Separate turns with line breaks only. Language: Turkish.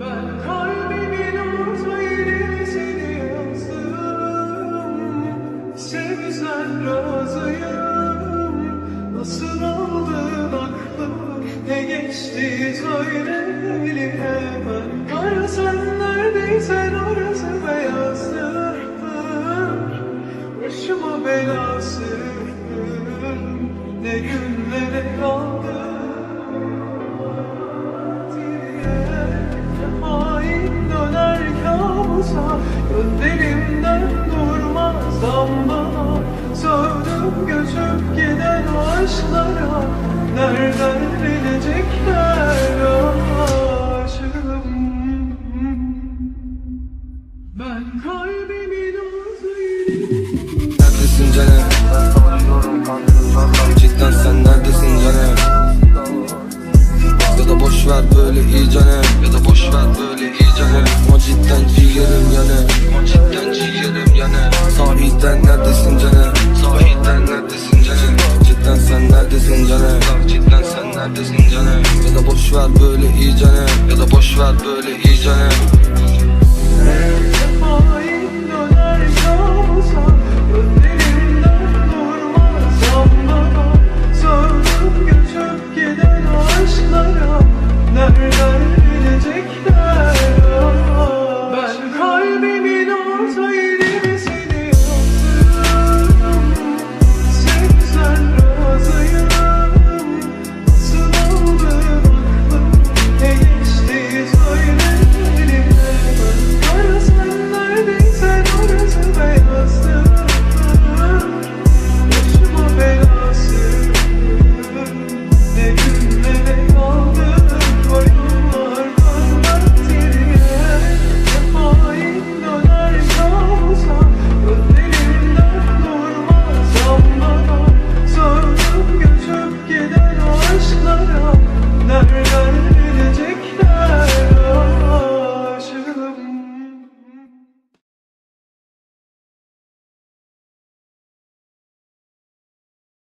Ben kalbimin orta yerine seni yazdım. Sevsen razıyım. Nasıl aldın aklım Ne geçti söyle kabusa Gözlerimden durmaz damla Sövdüm göçüp giden aşklara Nereden bilecekler aşığım? Ben kalbimin
Neredesin canım? Cidden sen neredesin canım? Ya da boş ver böyle iyi canım Ya da boş ver böyle iyi canım cidden ciğerim yanı Ama cidden ciğerim yanı Sahiden neredesin canım? Sahiden neredesin canım? Cidden sen neredesin canım? Cidden sen neredesin canım? Ya da boş ver böyle iyi canım Ya da boş ver böyle iyi canım